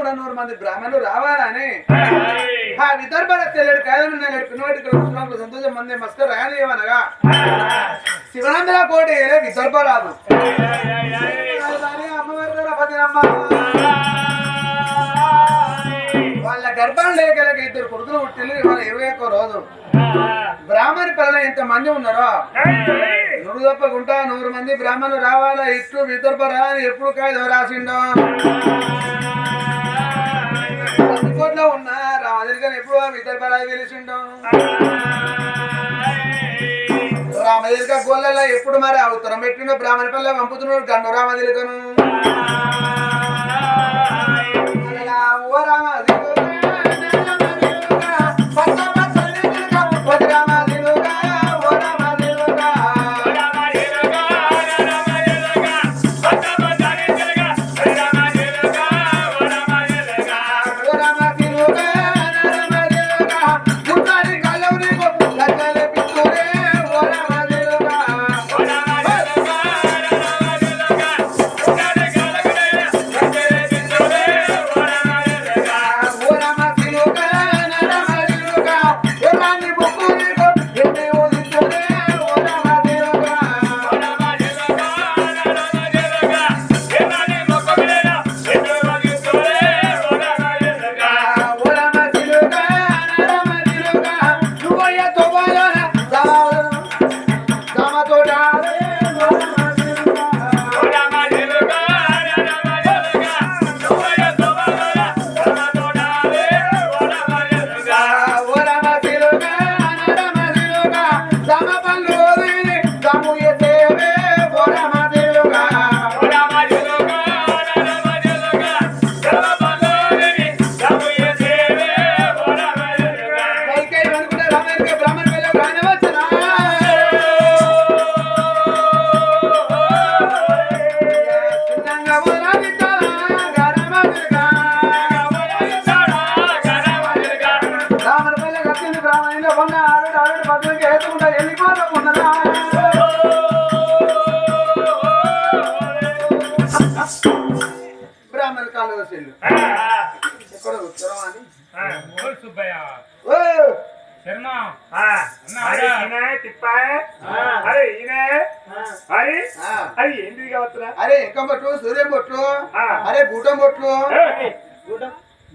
కూడా నూరు మంది బ్రాహ్మణులు రావాలని. ఆ విదర్భల తెల్లడు కాదని నేను పిన్నవాటి ఇక్కడ సంతోషం మంది మస్కర్ రాయనియమనగా శివనందన కోటి విదర్భ రాదు. వాళ్ళ గర్భం లేకలేక ఇద్దరు కొడుకులు పుట్టిల్లు ఇవాళ ఇరవై ఒక్క రోజు. బ్రాహ్మణి పిల్లలు ఎంత మంది ఉన్నారో. నువ్వు తప్పకుండా నూరు మంది బ్రాహ్మణులు రావాలా ఇట్లు విదర్భ రా అని ఎప్పుడు కాదు రాసిండో. రామదిరి గారు ఎప్పుడు విదర్భ రా వెలిసిండో గోళ్ళలో ఎప్పుడు మరి ఆ ఉత్తరం పెట్టిండో బ్రాహ్మణ పిల్ల పంపుతున్నాడు గండు రామదిరికను అనగా ఓ రామదిరిక, ఆ. అది ఏంటిది కావచ్చురా అరే ఎంకం బొట్లు సూర్యం బొట్లు. అరే బూటం బొట్లు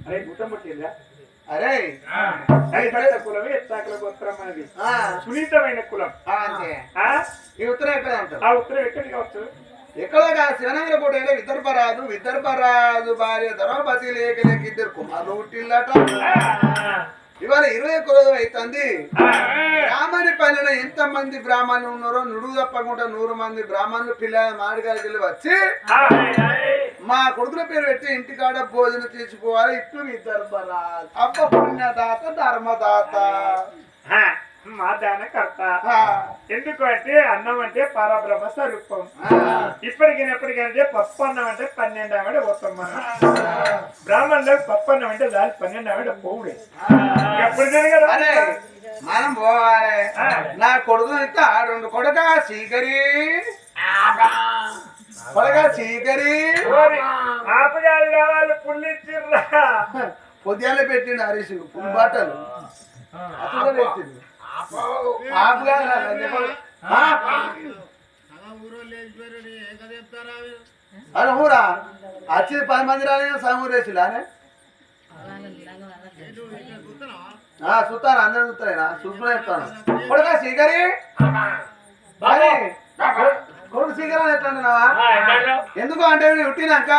అరే గుట్టం పట్టిందా అరే. కులమే ఎత్తాకుల గోత్రం అనేది. సునీతమైన కులం. ఈ ఉత్తరం ఎక్కడ ఆ ఉత్తరం ఎక్కడికి కావచ్చు? శివనంగర కోట విదర్భరాజు విదర్భరాజు భార్య లేక లేక ఇద్దరు కుమారులు పుట్టిల్లట. ఇవాళ ఇరవై ఒక్క రోజు అవుతుంది బ్రాహ్మణి పైన ఎంత మంది బ్రాహ్మణులు ఉన్నారో నుడుగు తప్పకుండా నూరు మంది బ్రాహ్మణులు పిల్లల మాడిగారికి వెళ్ళి వచ్చి మా కొడుకుల పేరు పెట్టి ఇంటికాడ భోజనం తీసుకోవాలి ఇట్లు విదర్భరాజు అప్ప పుణ్యదాత ధర్మదాత. మా దానకర్త. ఆ, ఎందుకు అంటే అన్నం అంటే పరబ్రహ్మ స్వరూపం. ఆ, ఇప్పటికైనా ఎప్పటికంటే పప్పు అన్నం అంటే పన్నెండు ఆవిడ పోతాం మనం బ్రాహ్మణులకు పప్పు అన్నం అంటే దాని పన్నెండు ఆవిడ పోవుడే ఎప్పుడు? అరే మనం పోవాలి. నా కొడుకు ఇస్తా రెండు కొడక చీకరి. కొడక ఓరి, ఆపగాలి కావాలి పుల్లిచ్చిర్రా. పొద్దుగాల పెట్టిండు హరీష్ పుల్ బట్టలు అసలు పెట్టిండు. అరే ఊరా వచ్చి పది మంది రాలేదు సగం ఊరేసి లానే చూస్తాను అందరు చూస్తారేనా చూసుకునే చెప్తాను కొడుక చీకరి అరే కొడుకు అని ఎట్లా అన్నావా ఎందుకు అంటే వీడు పుట్టినాక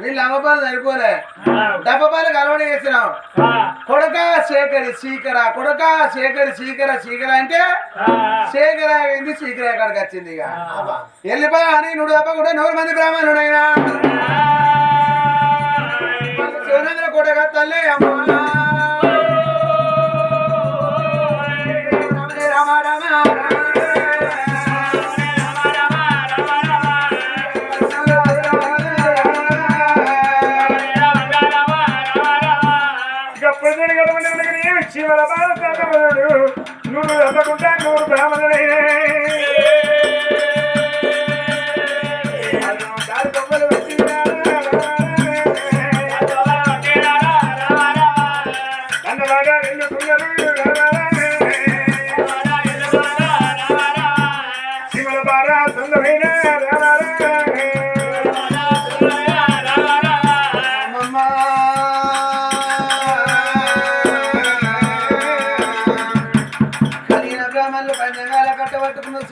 వీళ్ళు అమ్మపాలు సరిపోలే. డబ్బపాలు కలవడి చేసినాం కొడక శేఖరి చీకర కొడక శేఖరి చీకర చీకర అంటే శేఖర అయింది చీకర ఎక్కడికి వచ్చింది ఇక. వెళ్ళిపోయా అని నువ్వు తప్ప కూడా నూరు మంది బ్రాహ్మణుడైనా శివనంద్ర కొడక తల్లి అమ్మ. বাবা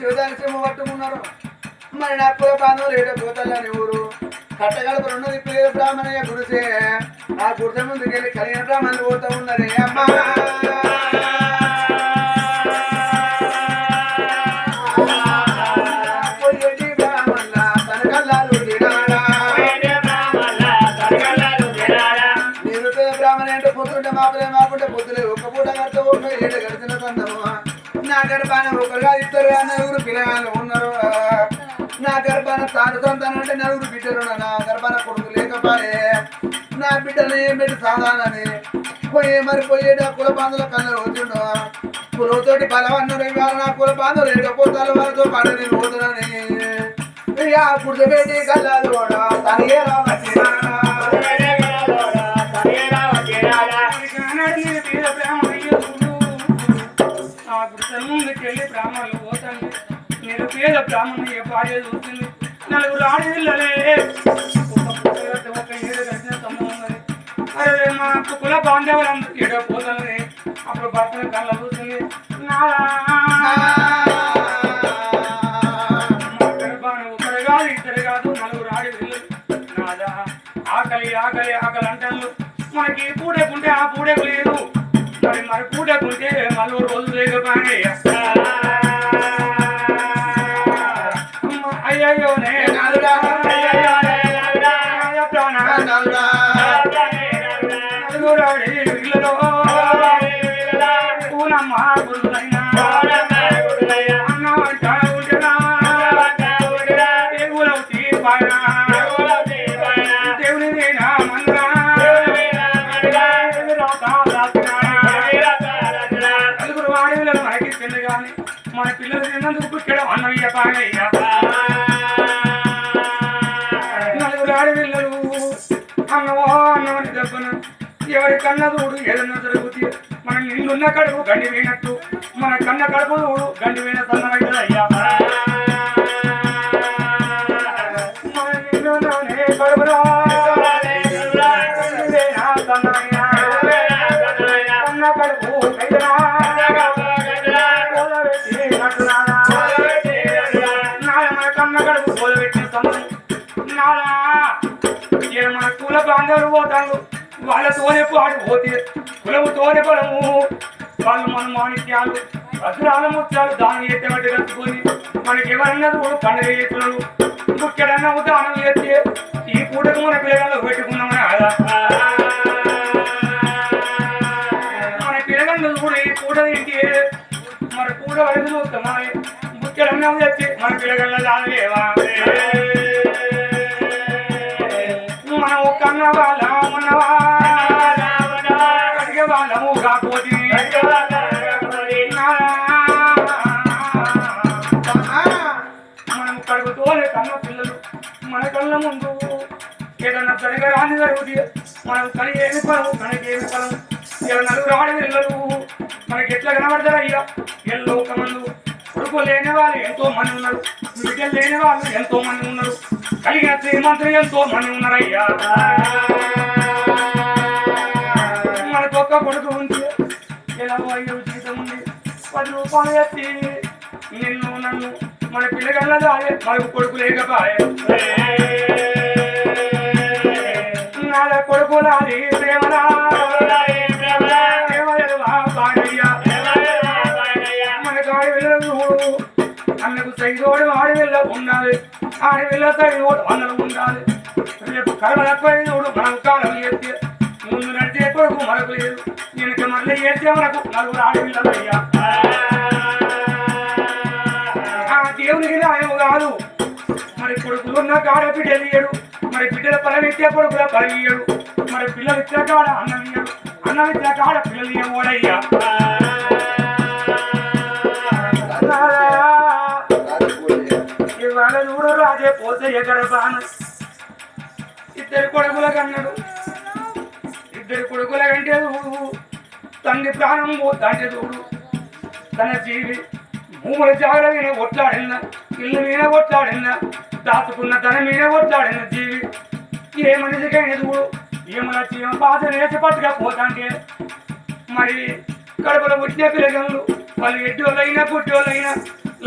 శివదాని సింహ పట్టుకున్నారు మరి నా కుల బాంధవులు ఏటో పోతాలని ఊరు? కట్టగడప రెండు దిక్కులేదు బ్రాహ్మణయ్య గుడిసే ఆ గుడిసె ముందుకెళ్ళి కలిగిన బ్రాహ్మణులు పోతా ఉన్నారే అమ్మా! పొయ్యేటి బ్రాహ్మణుల మాకుంటే పొద్దులే ఒక్క పూట కడితే ఏడు గడిచిన నా నా గర్భాన తాను సంతానం నలుగురు బిడ్డలు నా గర్భాన కొడుకు లేకపోయే నా బిడ్డలు ఏం పెట్టి సాధానని పోయే మరి పోయేట కుల బాంధుల కళ్ళు వచ్చిండు. కులతోటి బలం అన్నారు ఇవాళ నా కుల బాంధవులు ఏడపోతారు వాళ్ళతో పడని పోతున్నాని పోతున్నానని ఇక గుడిపెట్టి కళ్ళాలు కూడా తనగే రావచ్చినా బ్రాహ్మణులు పేద బ్రాహ్మణయ్య భార్య చూస్తుంది నలుగురు ఆడపిల్లలే. ఒక ఏడు గడిచిన తమ్ముడు అరే మా కుల బాంధవులందరూ ఏడో పోతుంది అప్పుడు భర్తను కళ్ళ చూస్తుంది ఒకరు కాదు ఇద్దరు కాదు నలుగురు ఆడి నాదా ఆకలి ఆకలి ఆకలి అంటాను మనకి పూడకుంటే ఆ పూడకు లేదు. మరి మరి పూడకుంటే మరో రోజు లేకపోయి నలుగు తిన్నందుకు పుట్టడం అన్నయ్య పానయ్య నలుగురు ఆడపిల్లలు అన్నవో అన్నమని చెప్పను ఎవరి కన్న చూడు ఏదన్నా జరుగుతుంది మన నిన్నున్న కడుపు గండి వేయనట్టు మన కన్న కడుపు చూడు గండి వేయన సన్నమైతే అయ్యా మన కన్న కడుపు మన పోతాను వాళ్ళతోనే పాడు పోతే కులముతోనే బలము వాళ్ళు మన మాణిక్యాలు. వజ్రాల ముత్యాలు దాని ఎత్తబట్టి కట్టుకొని మనకి ఎవరన్నా కూడా పండుగ చేస్తున్నాడు ముఖ్యడన్నా దానం చేస్తే ఈ పూటకు మన పిల్లగాళ్ళు పెట్టుకున్నామని కదా మన పిల్లగాళ్ళు కూడా ఈ పూట ఏంటి మన పూట వరకు చూస్తామా ముఖ్యడన్నా తెచ్చి మన పిల్లగాళ్ళ దానిలేవా మనం కళ్ళ ముందు ఏదన్నా జరగరాని జరుగుతుంది మనం కని ఏమి పను మనకేమి పరం ఇలా నలుగురు ఆడి పిల్లలు మనకి ఎట్లా కనబడతారు అయ్యా? ఎల్లో ఒక మందు కొడుకు లేని వాళ్ళు ఎంతో మంది ఉన్నారు. బిడ్డలు లేని వాళ్ళు ఎంతో మంది ఉన్నారు. కలిగిన శ్రీమంతులు ఎంతో మంది ఉన్నారు అయ్యా. మనకు ఒక్క కొడుకు ఉంది ఎలా అయ్యో జీవితం ఉంది? పది రూపాయలు ఎత్తి నిన్ను నన్ను మన పిల్లగల్ల దాడే మనకు కొడుకు లేకపోయే. నాల కొడుకు లాది ప్రేమలా ప్రేమలవా బాగయ్యా. మన కాడి వెళ్ళదు అన్నకు సైదోడు ఆడి వెళ్ళ ఉండాలి. ఆడి వెళ్ళ సైదోడు అన్నలు ఉండాలి. రేపు కర్మ తక్కువైనోడు మనం కాలం చేస్తే ముందు నడిచే కొడుకు మనకు లేదు. వెనక మళ్ళీ చేస్తే మనకు నలుగురు ఆడి వెళ్ళదయ్యా ఆ దేవునికి న్యాయం కాదు. మరి కొడుకులు ఉన్న కాడ బిడ్డలు ఇయ్యడు. మరి బిడ్డల పొలం ఇచ్చే కొడుకుల పొలం ఇయ్యడు. మరి పిల్లలు ఇచ్చే కాడ అన్నం ఇయ్యడు. అన్నం ఇచ్చే కాడ పిల్లలు ఇవ్వడయ్యా ఇవాళ చూడు రాజే పోతే ఎక్కడ బాను ఇద్దరు కొడుకుల కన్నాడు. ఇద్దరు కొడుకుల కంటే చూడు. తండ్రి ప్రాణం పోతాంటే చూడు. తన జీవి ఊమల జాగల మీద కొట్లాడిన ఇల్లు మీద కొట్లాడిన దాచుకున్న తన మీద కొట్లాడిన జీవి. ఏ మనిషికైనా చూడు ఏమన్నా జీవ బాధ వేసి పట్టుకపోతాంటే మరి కడుపులో పుట్టిన పిల్లగలు వాళ్ళు ఎడ్డోళ్ళైనా పుట్టోళ్ళైనా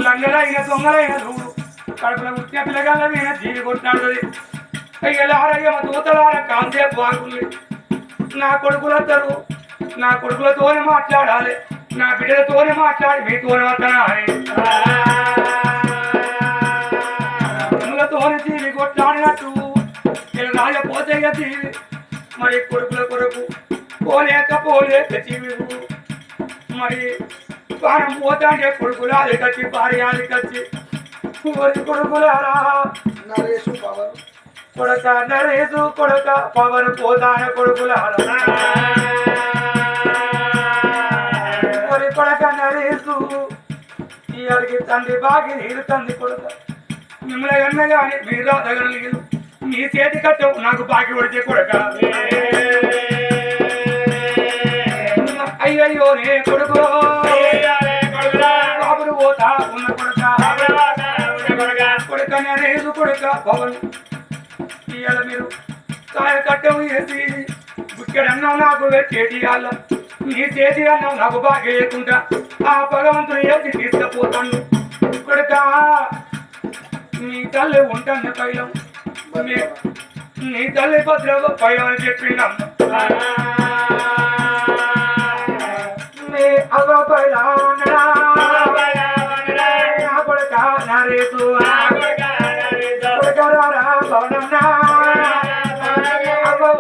లంగలైన దొంగలైన చూడు కడుపులో పుట్టిన పిల్లగాళ్ళైనా జీవి కొట్టినాడుతుంది అయ్యలారయ్య మా దూతలార కాసేపు ఆగుంది నా కొడుకులందరూ నా కొడుకులతోనే మాట్లాడాలి. నా బిడ్డలతోనే మాట్లాడి మీతోనే వస్తానా కొడుకులతోనే జీవి కొట్లాడినట్టు నేను రాజపోతే జీవి. మరి కొడుకుల కొరకు పోలేక పోలేక జీవి మరి ప్రాణం పోతాంటే కొడుకులాది కచ్చి భార్యాది కచ్చి. మరి కొడుకులారా నరేషు పవన్. కొడక నరేసు కొడక పవన్ పోతాన కొడుకులారా. తండ్రి బాగి నీరు తండ్రి కొడుకు. మిమ్మల్ని అన్నగాని మీరు రాదగలలేదు నీ చేతి కట్టవు నాకు బాకి పడితే కొడక. అయ్యయ్యో రే కొడుకు. బాబులు పోతా ఉన్న కొడక. కొడక నరేసు కొడుక పవన్ ఇవాళ మీరు కాయ కట్టం వేసి ఇక్కడన్నా నాకు చేతి నీ చేతి అన్నం నాకు బాగా లేకుండా ఆ భగవంతుడు ఏది తీసుకుపోతాను. కొడుక. నీ తల్లి ఉంటాను కైలం నీ- తల్లి భద్ర కైలం అని నా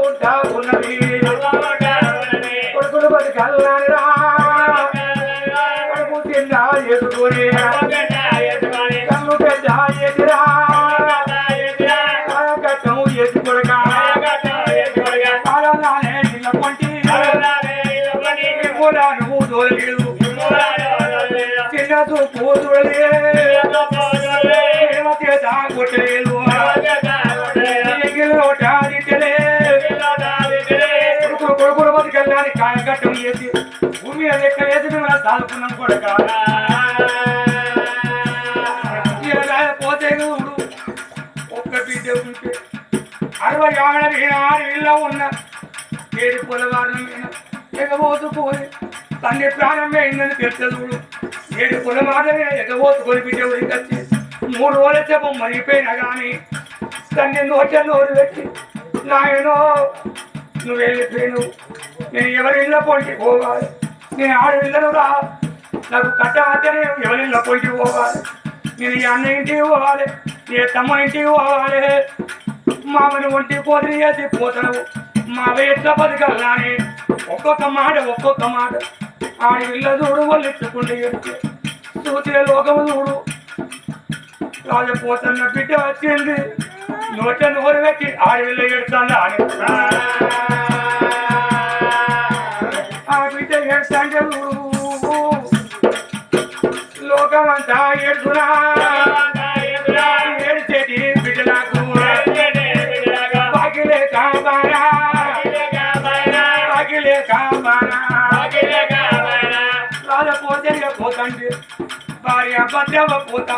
ఉంటా ఉన్నది. కొడుకులు బతికల్లానిరా ఎత్తి భూమి మీద ఎక్కడ వేసి మేము కొడక పోతే చూడు ఒక్క బిడ్డ ఉంటే అరవై ఆడ మీద ఉన్న ఏడు పొలవారం ఎగబోతు పోయి తండ్రి ప్రాణం వేయిందని తెలుసు చూడు. ఏడు పొలవారం మీద ఎగబోతుకొని బిడ్డ ఊరికి వచ్చి మూడు రోజుల చెప్పం మరిగిపోయినా కానీ తండ్రి నోట నోరు పెట్టి నాయనో నువ్వే వెళ్ళిపోయాను నేను ఎవరి ఇళ్ళ పొంటి పోవాలి? నేను ఆడవిళ్ళను రా. నాకు కట్ట అంటే ఎవరి ఇళ్ళ పొంటి పోవాలి? నేను ఈ అన్న ఇంటికి పోవాలి ఏ తమ్మ ఇంటికి పోవాలి? మామని ఒంటి పోతే చేసి పోతాను? మా ఎట్లా బతకాలని ఒక్కొక్క మాట ఒక్కొక్క మాట. ఆడి ఇళ్ళ చూడు వాళ్ళు ఎత్తుకుంటే చూసే లోకము చూడు. రాజపోతున్న బిడ్డ వచ్చింది. నోట నోరు పెట్టి ఆడి వెళ్ళ ఆడి అని ఆ బిడ్డ ఏడ్చంటే లోకమంతా ఏడుతున్నా ఏడ్చేటి బిడ్డలకు బాగిలే కాబారా బాగిలే కాబారా రాజపోతే పోతండి. భార్య భద్రవ పోతా.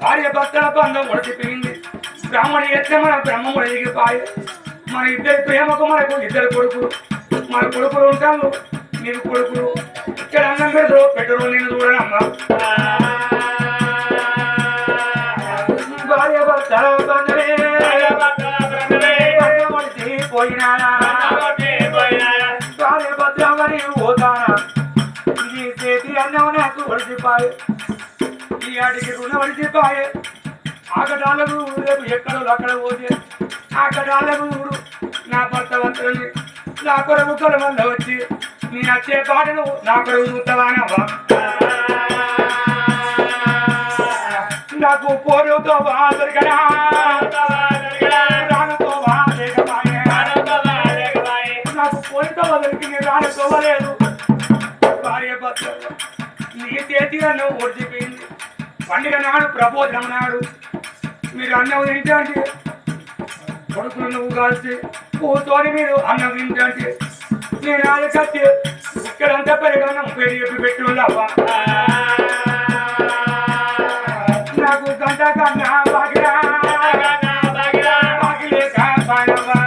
భార్య భర్తల బంధం ఒడిచిపోయింది బ్రాహ్మణ ఎత్తే మన బ్రహ్మముడు ఎదిగిపోయి మన ఇద్దరి ప్రేమకు మనకు ఇద్దరు కొడుకులు. మన కొడుకులు ఉంటాను నీకు కొడుకులు. ఇక్కడ అన్నం పెడతారు. పెట్టరు. నేను చూడనమ్మా భార్య బంధమొడిచి పోయినానా భార్య భద్రమని పోతానా? నీ చేతి అన్నం నాకు ఒడిచిపోయి ఈ ఆడికి రుణ ఒడిచిపోయే ఆకటాలకు రేపు ఎక్కడో అక్కడ పోతే ఆకటాలకు నా భర్త వంతులని నా కొరకు కొలవల్ల వచ్చి నీ నచ్చే పాటను నా కొరకు చూస్తావానవ్వా నాకు పోరుతో బాధరికనా రానుతో నాకు పోరుతో దొరికి రాను తోవలేదు భార్య భర్త నీ చేతి నన్ను ఒడిచిపోయింది. పండుగ నాడు ప్రబోధం నాడు మీరు అన్నం తింటే కొడుకులు నువ్వు కాల్చి కూతోని మీరు అన్నం తింటే నేను అది కట్టి ఇక్కడంతా పెరగన్నం పేరు చెప్పి పెట్టున్నావా? నాకు గంట కన్నా బాగిరా బాగిలే కాపాడవా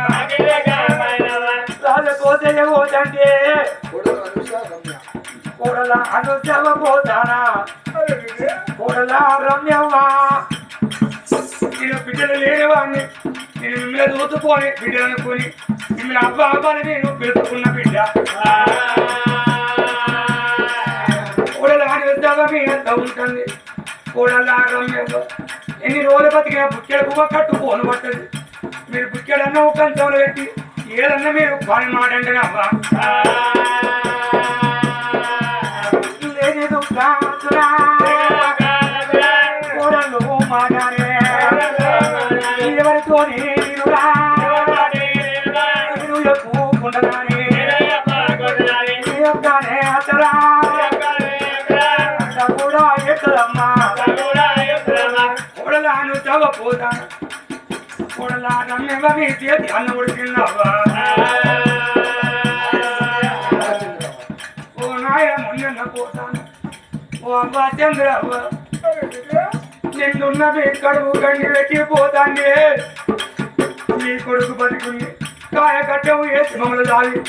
అనుసవ పోతానా? అరే కోడలా రమ్యవ్వా నేను బిడ్డలు లేనివాడిని. నేను మిమ్మల్ని దూతుకొని బిడ్డలు అనుకొని మిమ్మల్ని అబ్బా అబ్బాని నేను పిలుచుకున్న బిడ్డ. కోడలు ఆడి వద్దాగా మీ ఎంత ఉంటుంది? కోడలా రమ్యవ్వ ఎన్ని రోజులు బతికినా బుక్కెడు పువ్వ కట్టుకోను పట్టదు. మీరు బుక్కెడన్న ఒక కంచంలో పెట్టి ఏదన్నా మీరు పని మాట అబ్బా. లేదు కాదురా. కోడలు మాటనే ఎవరితో నేనురా నేను చెప్పుకుంటున్నానే చెప్తానే అసలా మీ చేతి అన్న ఉడికిందవ్వా ఓ నాయ మొన్న పోతాను ఓ అవ్వ చంద్రవ్వ నిన్నున్న మీ కడుపు గండి వెక్కిపోతాండి నీ కొడుకు బతికుంది కాయ కట్టవు వేసి మమ్మల్ని దాగి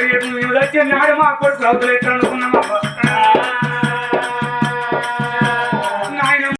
రేపు నువ్వు వచ్చే నాడు మా కొడుకు రౌతులు ఎక్కడ అనుకున్నామవ్వ